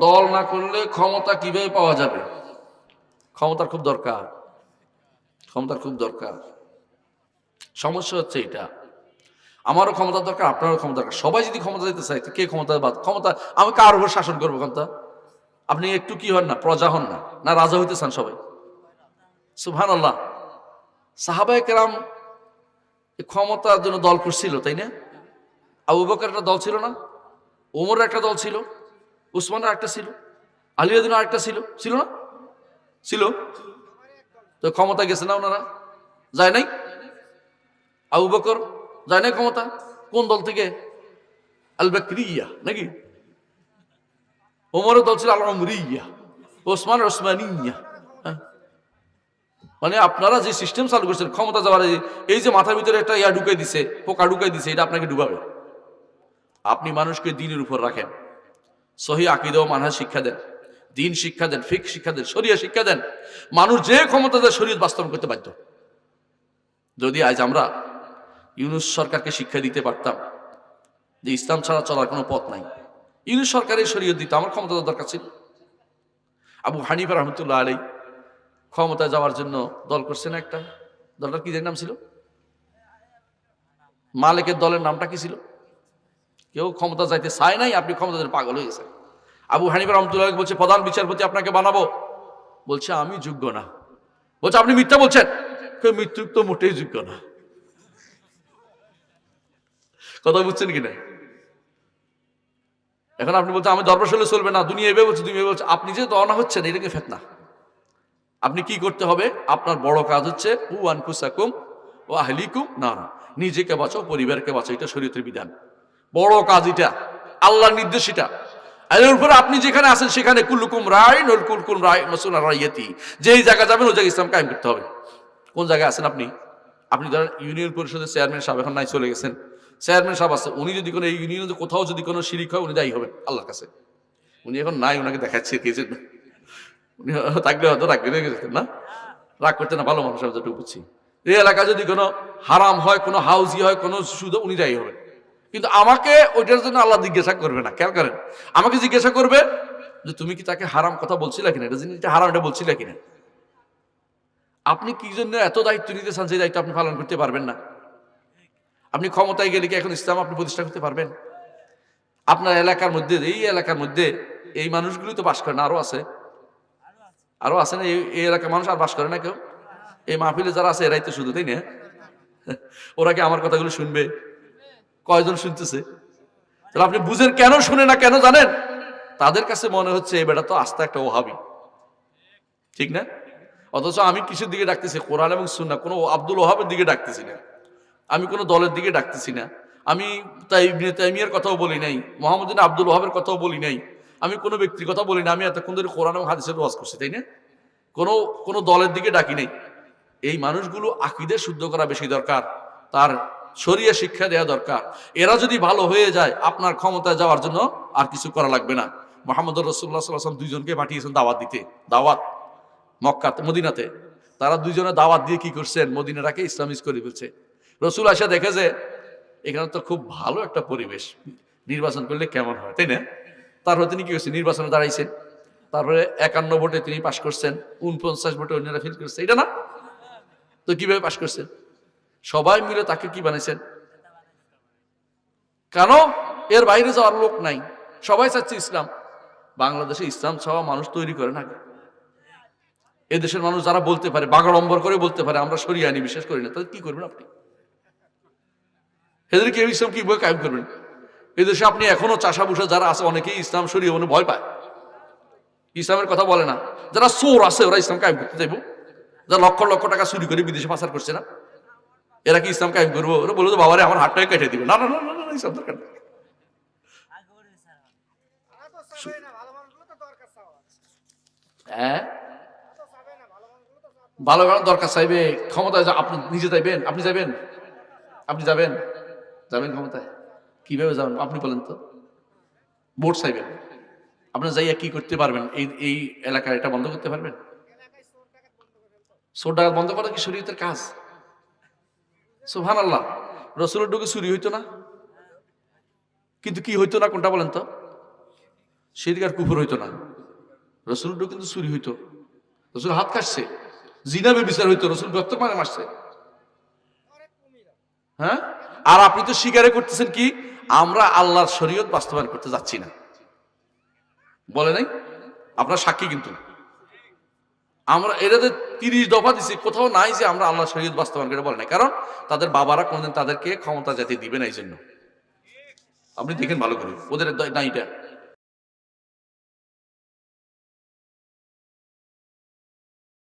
দল না করলে ক্ষমতা কীভাবে পাওয়া যাবে? ক্ষমতার খুব দরকার। ক্ষমতার খুব দরকার। সমস্যা হচ্ছে এটা। আমারও ক্ষমতা দরকার, আপনারও ক্ষমতা দরকার। সবাই যদি ক্ষমতা দিতে চায়, কে ক্ষমতা বাদ ক্ষমতা আমি কার উপর শাসন করব ক্ষমতা? আপনি একটু কি হন না? প্রজা হন না? না রাজা হইতে চান সবাই? সুহান আল্লাহ সাহাবাই কেরাম ক্ষমতার জন্য দল করছিল, তাই না? আবু বকর একটা দল ছিল না? ওমর একটা দল ছিল? উসমানের একটা ছিল আলিয়াদিন আরেকটা ছিল ছিল না? ছিল। তো ক্ষমতা গেছে না ওনারা? যায় নাই? আবু বকর, যায় নাই ক্ষমতা? কোন দল থেকে? আল বাকরিয়া নাকি? ওমরের দল ছিল আল আমরিয়া ওসমান ওসমানিয়া। হ্যাঁ। মানে আপনারা যে সিস্টেম চালু করছেন, ক্ষমতা যাওয়ার এই যে মাথার ভিতরে একটা ইয়া ঢুকাই দিছে, পোকা ঢুকাই দিছে, এটা আপনাকে ডুবাবে। আপনি মানুষকে দিনের উপর রাখেন। সহি আকিদ ও মানহাজ শিক্ষা দেন, দিন শিক্ষা দেন, ফিক শিক্ষা দেন শরিয়া শিক্ষা দেন, মানুষ যে ক্ষমতা দেয় শরীর বাস্তবায়ন করতে বাধ্য। যদি আজ আমরা ইউনুস সরকারকে শিক্ষা দিতে পারতাম যে ইসলাম ছাড়া চলার কোনো পথ নাই, ইউনুস সরকারের শরীয়ত দিত, আমার ক্ষমতা দরকার ছিল। আবু হানিফা রহমতুল্লাহ আলাই ক্ষমতায় যাওয়ার জন্য দল করছে না একটা, দলটার কি নাম ছিল? মালিকের দলের নামটা কি ছিল? কেউ ক্ষমতা যাইতে চায় নাই, আপনি ক্ষমতা পাগল হয়ে গেছেন। আবু হানিফা রহমতুল্লাহ বলছে, প্রধান বিচারপতি আপনাকে বানাবো। বলছে, আমি যোগ্য না। বলছে, আপনি মিথ্যা বলছেন। কেউ মৃত্যু তো মোটেই যোগ্য না। কথা বুঝছেন কিনা এখন আপনি বলছেন, আমি দরবার হলে চলবে না, দুনিয়া এভাবে বলছে, দুনিয়া বলছে। আপনি যে দনা হচ্ছেন এটাকে ফেতনা? আপনি কি করতে হবে? আপনার বড় কাজ হচ্ছে উ আনফুসাকুম ও আহলিকুম না না নিজেকে বাঁচাও, পরিবারকে বাঁচাও, এটা শরীয়তের বিধান। বড় কাজ এটা। আল্লাহর নির্দেশ এটা। আপনি যেখানে আছেন সেখানে কুল্লুকুম রায় নল কুলকুম রায় মসুল রাইয়াতি। যেই জায়গা যাবেন, ওই জায়গায় ইসলাম কায়েম করতে হবে। কোন জায়গায় আছেন আপনি? আপনি ধরেন ইউনিয়ন পরিষদের চেয়ারম্যান সাহেব এখন নাই, চলে গেছেন। চেয়ারম্যান সাহেব আছে, উনি যদি কোনো ইউনিয়নে কোথাও যদি কোনো শিরিক হয়, উনি দায়ী হবেন আল্লাহর কাছে। উনি এখন নাই ওনাকে দেখাচ্ছে কে যে উনি থাকলে হয়তো রাগ করে গেছেন, না? রাগ করতে না, ভালো মানুষ আমি যেটুকু বুঝছি। এই এলাকা যদি কোনো হারাম হয়, কোনো হাউজি হয়, কোনো সুদ উনি দায়ী হবেন। কিন্তু আমাকে ওইটার জন্য আল্লাহ জিজ্ঞাসা করবে না। খেয়াল করেন। আমাকে জিজ্ঞাসা করবে যে, তুমি কি তাকে হারাম কথা বলছিলে কিনা? এটা জিনিসটা হারাম, এটা বলছিলে কিনা? আপনি কি জন্য এত দায়িত্ব নিতে চান সেই দায়িত্ব আপনি পালন করতে পারবেন না? আপনি ক্ষমতায় গেলে কি এখন ইসলাম আপনি প্রতিষ্ঠা করতে পারবেন? আপনার এলাকার মধ্যে, এই এলাকার মধ্যে এই মানুষগুলি তো বাস করে না, আরও আছে। আরও আছে না? এই এলাকার মানুষ আর বাস করে না কেউ? এই মাহফিলে যারা আছে, এরাই তো শুধু, তাই না? ওরা কি আমার কথাগুলো শুনবে? কয়জন শুনতেছে? তাহলে আপনি বুঝেন কেন শুনে না কেন জানেন? তাদের কাছে মনে হচ্ছে এই বেটা তো আস্তে একটা ওহাবি। ঠিক না? অথচ আমি কিসের দিকে ডাকতেছি? কোরআন এবং সুন্না কোনো আব্দুল ওহাবের দিকে ডাকতেছি না। আমি কোনো দলের দিকে ডাকতেছি না। আমি তাই তাইমিয়ার কথাও বলি নাই। মোহাম্মদিন আব্দুল ওহাবের কথাও বলি নাই। আমি কোনো ব্যক্তির কথা বলি না। আমি এতক্ষণ ধরে কোরআন এবং হাদিসের ওয়াজ করছি, তাই না? কোনো কোনো দলের দিকে ডাকি নাই। এই মানুষগুলো আকিদের শুদ্ধ করা বেশি দরকার। তার শরিয়া শিক্ষা দেওয়া দরকার। এরা যদি ভালো হয়ে যায়, আপনার ক্ষমতায় যাওয়ার জন্য আর কিছু করা লাগবে না। মোহাম্মদ রসুল্লাহ সাল্লাম দুইজনকে পাঠিয়েছেন দাওয়াত দিতে। দাওয়াত। মক্কাতে, মদিনাতে। তারা দুইজনে দাওয়াত দিয়ে কি করছেন? মদিনাটাকে ইসলামিজ করে ফেলছে। রসুল আসা দেখে যে এখানে তো খুব ভালো একটা পরিবেশ। নির্বাচন করলে কেমন হয়, তাই না? তারপরে তিনি কি করছেন? নির্বাচনে দাঁড়াইছেন। তারপরে একান্ন ভোটে তিনি পাশ করছেন। উনপঞ্চাশ ভোটে অন্যরা ফিল করছে। এটা না? তো কীভাবে পাশ করছেন? সবাই মিলে তাকে কি বানাইছেন কেন? এর বাইরে যাওয়ার লোক নাই। সবাই চাচ্ছে ইসলাম। বাংলাদেশে ইসলাম ছাড়া মানুষ তৈরি করে না এদেশের মানুষ যারা বলতে পারে, বাগাড়ম্বর করে বলতে পারে, আমরা সরিয়ে আনি বিশ্বাস করি না। তাহলে কি করবেন আপনি? এদেরকে ইসলাম কি বই কায়েম করবেন? এদেশে আপনি এখনও চাষা বুসা যারা আছে, অনেকেই ইসলাম সরিয়ে মনে ভয় পায়। ইসলামের কথা বলে না। যারা চোর আছে, ওরা ইসলাম কায়েম করতে চাইব। যারা লক্ষ লক্ষ টাকা চুরি করে বিদেশে পাচার করছে না। এরা কি ইসলাম কায়েম করব? ওরা বলব বাবারে আমার হাতটাকে কেটে দিবে। না না না না, ইসলাম দরকার। হ্যাঁ? ভালো ভালো দরকার চাইবে ক্ষমতায় আপনি নিজে যাইবেন আপনি যাবেন? আপনি যাবেন? যাবেন ক্ষমতায়? কীভাবে যাবেন? আপনি বলেন তো। ভোট চাইবেন। আপনি যাইয়া কি করতে পারবেন? এই এই এলাকায় এটা বন্ধ করতে পারবেন? চোর ডাকাত বন্ধ করে কি শরীয়তের কাজ? সুহান আল্লাহ রসুলের ঢুকে চুরি হইতো না? কিন্তু কি হইতো না কোনটা বলেন তো? শিরিক আর কুফর হইতো না। রসুলের রসুলটাও কিন্তু চুরি হইতো। রসুল হাত কাটছে। জিনাবে বিচার হইতো। রসুল ব্যক্ত মানে মারছে। হ্যাঁ? আর আপনি তো স্বীকারে করতেছেন কি? আমরা আল্লাহর শরীয়ত বাস্তবায়ন করতে যাচ্ছি না। বলে নাই? আপনার সাক্ষী কিন্তু। আমরা এটাতে তিরিশ দফা দিছি, কোথাও নাই যে আমরা আল্লাহ শরীয়ত বাস্তবায়ন করে বলে নাই। কারণ তাদের বাবারা কোনদিন তাদেরকে ক্ষমতা জাতি দিবে না এই জন্য আপনি দেখেন ভালো করে, ওদের নাইটা